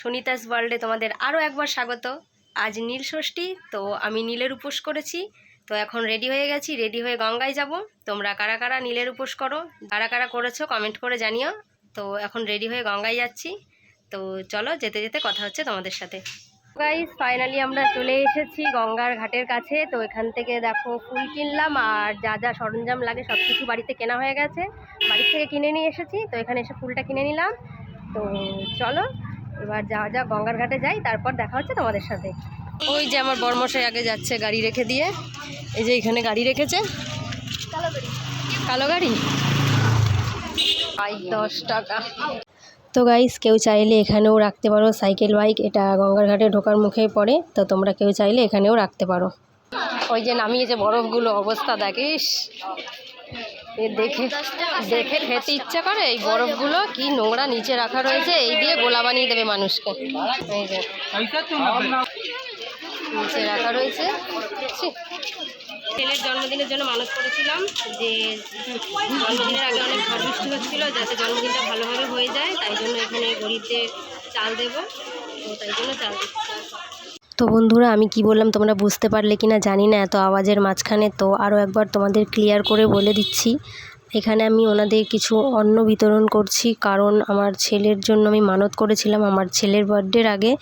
সুনিতাস ওয়ার্ল্ডে তোমাদের আরও একবার স্বাগত। আজ নীল ষষ্ঠী, তো আমি নীলের উপোস করেছি। তো এখন রেডি হয়ে গেছি রেডি হয়ে গঙ্গায় যাব। তোমরা কারা কারা নীলের উপোস করো, কারা কারা করেছ কমেন্ট করে জানিও। তো এখন রেডি হয়ে গঙ্গায় যাচ্ছি। তো চলো যেতে যেতে কথা হচ্ছে তোমাদের সাথে। গাইস ফাইনালি আমরা চলে এসেছি গঙ্গার ঘাটের কাছে। তো এখান থেকে দেখো ফুল কিনলাম আর যা যা সরঞ্জাম লাগে সব কিছু বাড়িতে কেনা হয়ে গেছে। বাড়ি থেকে কিনে নিয়ে এসেছি। তো এখানে এসে ফুলটা কিনে নিলাম। তো চলো এবার যাওয়া যা গঙ্গার ঘাটে যাই তারপর দেখা হচ্ছে তোমাদের সাথে। ওই যে আমার বর্মশাই আগে যাচ্ছে গাড়ি রেখে দিয়ে। এই যে এখানে গাড়ি রেখেছে। কালো গাড়ি? দশ টাকা। তো গাইস কেউ চাইলে এখানেও রাখতে পারো সাইকেল বাইক। এটা গঙ্গার ঘাটে ঢোকার মুখেই পড়ে তো তোমরা কেউ চাইলে এখানেও রাখতে পারো। ওই যে নামিয়েছে বরফগুলো অবস্থা দেখিস। এ দেখে দেখে খেতে ইচ্ছা করে, এই বরফগুলো কি নোংরা নিচে রাখা রয়েছে, এই দিয়ে গোলা বানিয়ে দেবে মানুষকে। নিচে রাখা রয়েছে। ছেলের জন্মদিনের জন্য মানত করেছিলাম যে, জন্মদিনের আগে অনেক ঝড় বৃষ্টি হচ্ছিল যাতে জন্মদিনটা ভালোভাবে হয়ে যায়, তাই জন্য এখানে গরিবদের চাল দেবো। তো তাই জন্য চাল দিচ্ছি। তো বন্ধুরা, আমি কি বললাম তোমরা বুঝতে পারলে কি না জানি না, এত আওয়াজের মাঝখানে। তো আরও একবার তোমাদের ক্লিয়ার করে বলে দিচ্ছি। এখানে আমি ওনাদের কিছু অন্ন বিতরণ করছি, কারণ আমার ছেলের জন্য আমি মানত করেছিলাম। আমার ছেলের বার্থডের আগে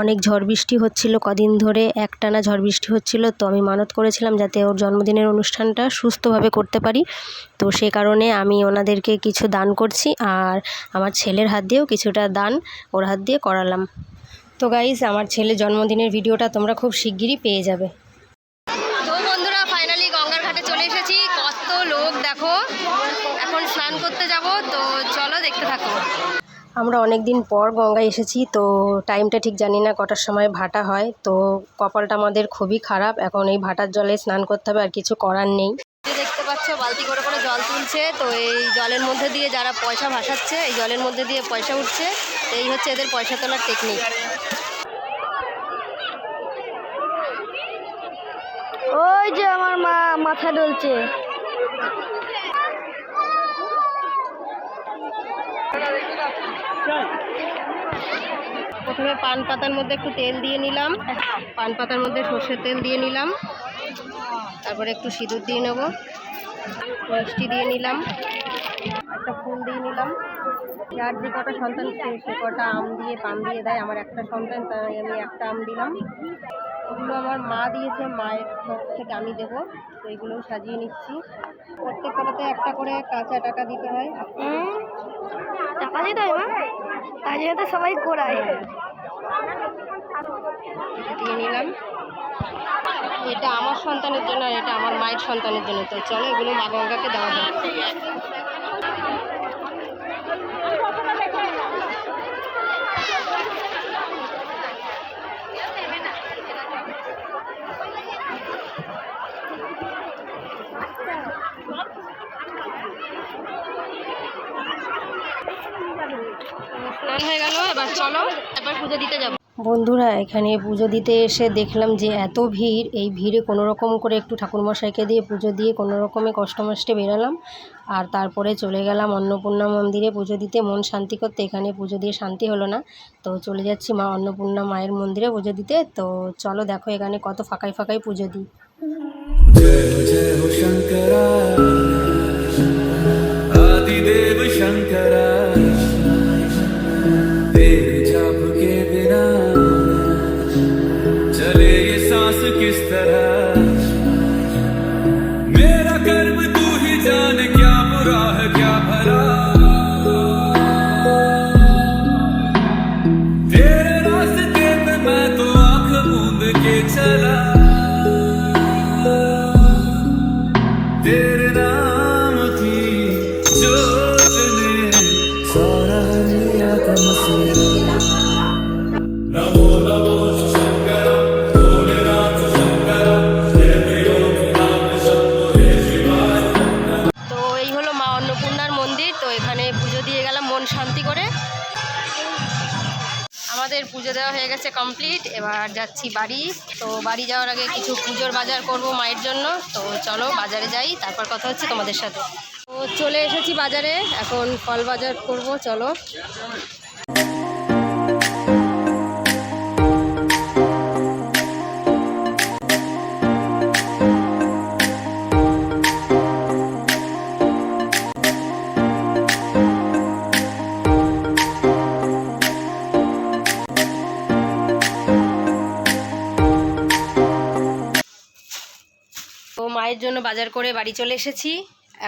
অনেক ঝড় বৃষ্টি হচ্ছিল, কদিন ধরে একটানা ঝড় বৃষ্টি হচ্ছিল। তো আমি মানত করেছিলাম যাতে ওর জন্মদিনের অনুষ্ঠানটা সুস্থভাবে করতে পারি। তো সে কারণে আমি ওনাদেরকে কিছু দান করছি, আর আমার ছেলের হাত দিয়েও কিছুটা দান ওর হাত দিয়ে করালাম। তো গাইজ আমার ছেলের জন্মদিনের ভিডিওটা তোমরা খুব শিগগিরই পেয়ে যাবে। তো বন্ধুরা ফাইনালি গঙ্গার ঘাটে চলে এসেছি। কত লোক দেখো। এখন স্নান করতে যাব তো চলো দেখতে থাকো। আমরা অনেক দিন পর গঙ্গায় এসেছি তো টাইমটা ঠিক জানি না কটার সময় ভাটা হয়। তো কপালটা আমাদের খুবই খারাপ এখন এই ভাটার জলে স্নান করতে হবে আর কিছু করার নেই। দেখতে পাচ্ছ বালতি করে করে জল তুলছে তো এই জলের মধ্যে দিয়ে যারা পয়সা ভাসাচ্ছে এই জলের মধ্যে দিয়ে পয়সা উঠছে এই হচ্ছে এদের পয়সা তোলার টেকনিক ওই যে আমার মা, মাথা ডলছে। প্রথমে পান পাতার মধ্যে একটু তেল দিয়ে নিলাম। পান পাতার মধ্যে সর্ষের তেল দিয়ে নিলাম। তারপরে একটু সিঁদুর দিয়ে নেব। মিষ্টি দিয়ে নিলাম। একটা ফুল দিয়ে নিলাম। যার যে কটা সন্তান সে কটা আম দিয়ে পান দিয়ে দেয়। আমার একটা সন্তান, তাই আমি একটা আম দিলাম। ওগুলো আমার মা দিয়েছে মায়ের তরফ থেকে আমি দেবো তো এগুলোও সাজিয়ে নিচ্ছি। প্রত্যেক কটাতে একটা করে কাঁচা টাকা দিতে হয়। টাকা দিতে হয় মা? তাই জন্য তো সবাই করায় এটা দিয়ে নিলাম। এটা আমার সন্তানের জন্য আর এটা আমার মায়ের সন্তানের জন্য। তো চলো এগুলো মা গঙ্গাকে দেওয়া যাবে স্নান হয়ে গেল এবার চলো এবার পুজো দিতে যাব। বন্ধুরা এখানে পুজো দিতে এসে দেখলাম যে এত ভিড় এই ভিড়ে কোনো রকম করে একটু ঠাকুরমশাইকে দিয়ে পুজো দিয়ে কোনো রকমে কষ্টমষ্টে বেরালাম। আর তারপরে চলে গেলাম অন্নপূর্ণা মন্দিরে পুজো দিতে। মন শান্তি করতে এখানে পুজো দিয়ে শান্তি হলো না। তো চলে যাচ্ছি মা অন্নপূর্ণা মায়ের মন্দিরে পুজো দিতে। তো চলো দেখো এখানে কত ফাঁকায় ফাঁকায় পুজো দিই। that I আমাদের পুজো দেওয়া হয়ে গেছে কমপ্লিট এবার যাচ্ছি বাড়ি। তো বাড়ি যাওয়ার আগে কিছু পুজোর বাজার করব মায়ের জন্য। তো চলো বাজারে যাই, তারপর কথা হচ্ছে তোমাদের সাথে। তো চলে এসেছি বাজারে, এখন ফল বাজার করব, চলো। মায়ের জন্য বাজার করে বাড়ি চলে এসেছি।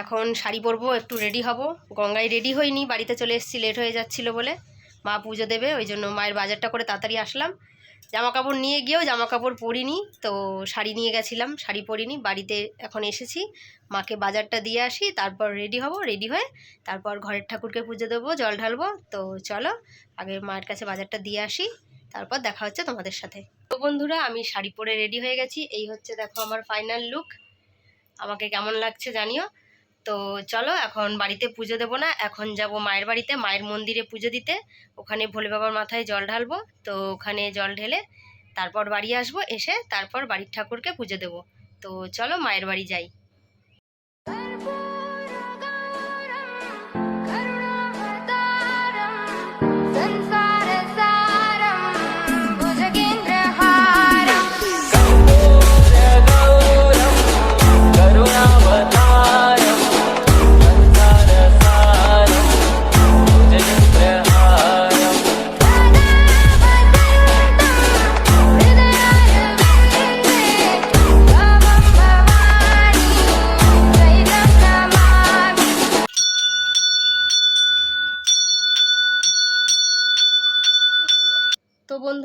এখন শাড়ি পরবো, একটু রেডি হব। গঙ্গায় রেডি হইনি, বাড়িতে চলে এসেছি লেট হয়ে যাচ্ছিল বলে। মা পুজো দেবে, ওই জন্য মায়ের বাজারটা করে তাড়াতাড়ি আসলাম। জামা কাপড় নিয়ে গিয়েও জামা কাপড় পরিনি, তো শাড়ি নিয়ে গেছিলাম, শাড়ি পরিনি, বাড়িতে এখন এসেছি। মাকে বাজারটা দিয়ে আসি, তারপর রেডি হব রেডি হয়ে তারপর ঘরের ঠাকুরকে পুজো দেবো, জল ঢালবো। তো চলো, আগে মায়ের কাছে বাজারটা দিয়ে আসি, তারপর দেখা হচ্ছে তোমাদের সাথে। তো বন্ধুরা, আমি শাড়ি পরে রেডি হয়ে গেছি। এই হচ্ছে, দেখো, আমার ফাইনাল লুক আমাকে কেমন লাগছে জানিও। তো চলো এখন বাড়িতে পুজো দেবো না, এখন যাব মায়ের বাড়িতে, মায়ের মন্দিরে পুজো দিতে। ওখানে ভোলে বাবার মাথায় জল ঢালবো, তো ওখানে জল ঢেলে তারপর বাড়ি আসব, এসে তারপর বাড়ির ঠাকুরকে পুজো দেবো। তো চলো মায়ের বাড়ি যাই।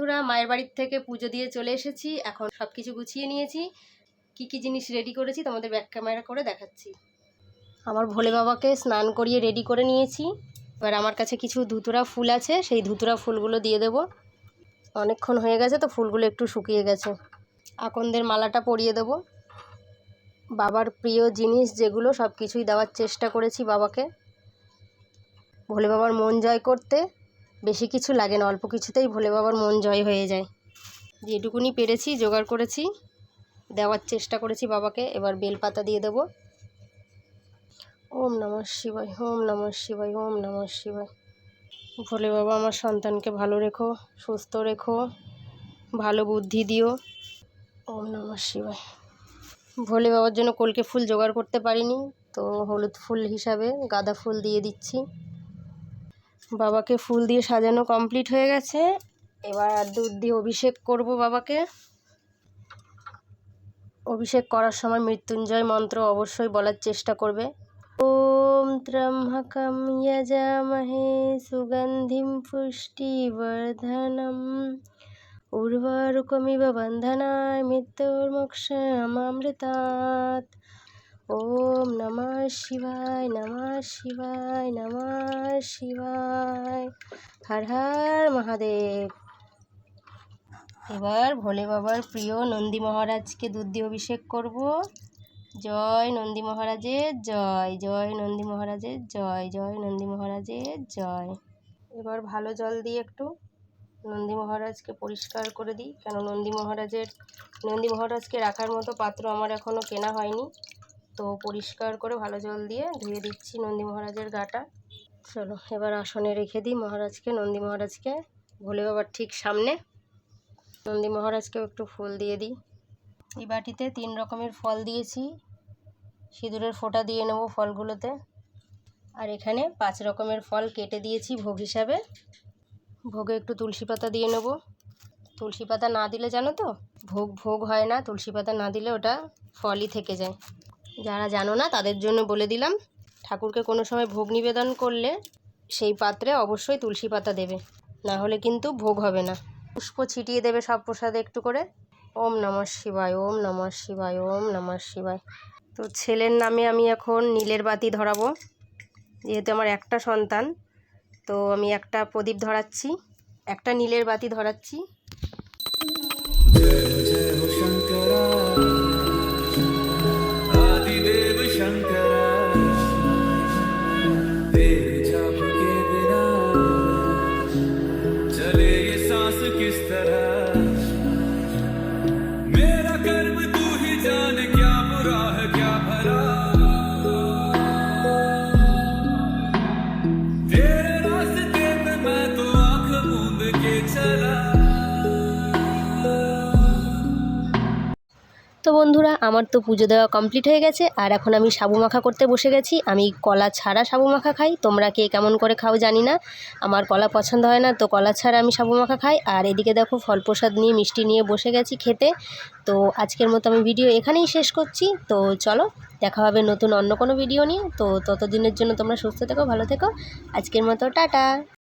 বন্ধুরা, মায়ের বাড়ির থেকে পুজো দিয়ে চলে এসেছি। এখন সব কিছু গুছিয়ে নিয়েছি। কি কি জিনিস রেডি করেছি তোমাদের ব্যাক ক্যামেরা করে দেখাচ্ছি। আমার ভোলে বাবাকে স্নান করিয়ে রেডি করে নিয়েছি। এবার আমার কাছে কিছু ধুতুরা ফুল আছে, সেই ধুতুরা ফুলগুলো দিয়ে দেব। অনেকক্ষণ হয়ে গেছে তো ফুলগুলো একটু শুকিয়ে গেছে। আকন্দের মালাটা পরিয়ে দেব। বাবার প্রিয় জিনিস যেগুলো সব কিছুই দেওয়ার চেষ্টা করেছি বাবাকে। ভোলে বাবার মন জয় করতে। বেশি কিছু লাগে না, অল্প কিছুতেই ভোলে বাবার মন জয় হয়ে যায়। যেটুকুনি পেরেছি, জোগাড় করেছি, দেওয়ার চেষ্টা করেছি বাবাকে, এবার বেলপাতা দিয়ে দেব। ওম নমঃ শিবায়, ওম নমঃ শিবায়, ওম নমঃ শিবায়। ভোলে বাবা, আমার সন্তানকে ভালো রেখো, সুস্থ রেখো, ভালো বুদ্ধি দিও। ওম নমঃ শিবায়। ভোলে বাবার জন্য কলকে ফুল জোগাড় করতে পারিনি, তো হলুদ ফুল হিসাবে গাঁদা ফুল দিয়ে দিচ্ছি। বাবাকে ফুল দিয়ে সাজানো কমপ্লিট হয়ে গেছে। এবার দুধ দিয়ে অভিষেক করব বাবাকে। অভিষেক করার সময় মৃত্যুঞ্জয় মন্ত্র অবশ্যই বলার চেষ্টা করবে। ওম ত্রম্ভকম যজামহে সুগন্ধিম পুষ্টি পুষ্টিবর্ধনম। উর্বরুকমিব বন্ধনায় নমঃ শিবায়, নমঃ শিবায় নমঃ শিবায়। হর হর মহাদেব। এবার ভোলে বাবার প্রিয় নন্দী মহারাজকে দুধ দিয়ে অভিষেক করব। জয় নন্দী মহারাজের জয় জয় নন্দী মহারাজের জয় জয় নন্দী মহারাজের জয়। এবার ভালো জল দিয়ে একটু নন্দী মহারাজকে পরিষ্কার করে দিই। কেন নন্দী মহারাজের, নন্দী মহারাজকে রাখার মতো পাত্র আমার এখনও কেনা হয়নি। তো পরিষ্কার করে ভালো জল দিয়ে ধুয়ে দিচ্ছি নন্দী মহারাজের গাটা। চলো, এবার আসনে রেখে দিই মহারাজকে, নন্দী মহারাজকে ভোলে বাবার ঠিক সামনে। নন্দী মহারাজকেও একটু ফুল দিয়ে দিই। এই বাটিতে তিন রকমের ফল দিয়েছি। সিঁদুরের ফোঁটা দিয়ে নেব ফলগুলোতে। আর এখানে পাঁচ রকমের ফল কেটে দিয়েছি ভোগ হিসাবে। ভোগে একটু তুলসী পাতা দিয়ে নেব। তুলসী পাতা না দিলে জানো তো? ভোগ ভোগ হয় না, তুলসী পাতা না দিলে ওটা ফলই থেকে যায়। যারা জানো না, তাদের জন্য বলে দিলাম, ঠাকুরকে কোনো সময় ভোগ নিবেদন করলে সেই পাত্রে অবশ্যই তুলসী পাতা দেবে। না হলে কিন্তু ভোগ হবে না। পুষ্প ছিটিয়ে দেবে সব প্রসাদে একটু করে। ওম নমঃ শিবায়, ওম নমঃ শিবায়, ওম নমঃ শিবায়। তো ছেলের নামে আমি এখন নীলের বাতি ধরাবো। যেহেতু আমার একটা সন্তান, তো আমি একটা প্রদীপ ধরাচ্ছি, একটা নীলের বাতি ধরাচ্ছি। বন্ধুরা, আমার তো পুজো দেওয়া কমপ্লিট হয়ে গেছে। আর এখন আমি সাবু মাখা করতে বসে গেছি। আমি কলা ছাড়া সাবু মাখা খাই। তোমরা কে কেমন করে খাও জানি না। আমার কলা পছন্দ হয় না, তো কলা ছাড়া আমি সাবু মাখা খাই। আর এদিকে দেখো, ফল প্রসাদ নিয়ে, মিষ্টি নিয়ে বসে গেছি খেতে। তো আজকের মতো আমি ভিডিও এখানেই শেষ করছি। তো চলো, দেখা হবে নতুন অন্য কোনো ভিডিও নিয়ে। তো ততদিনের জন্য তোমরা সুস্থ থেকো, ভালো থেকো। আজকের মতো, টাটা!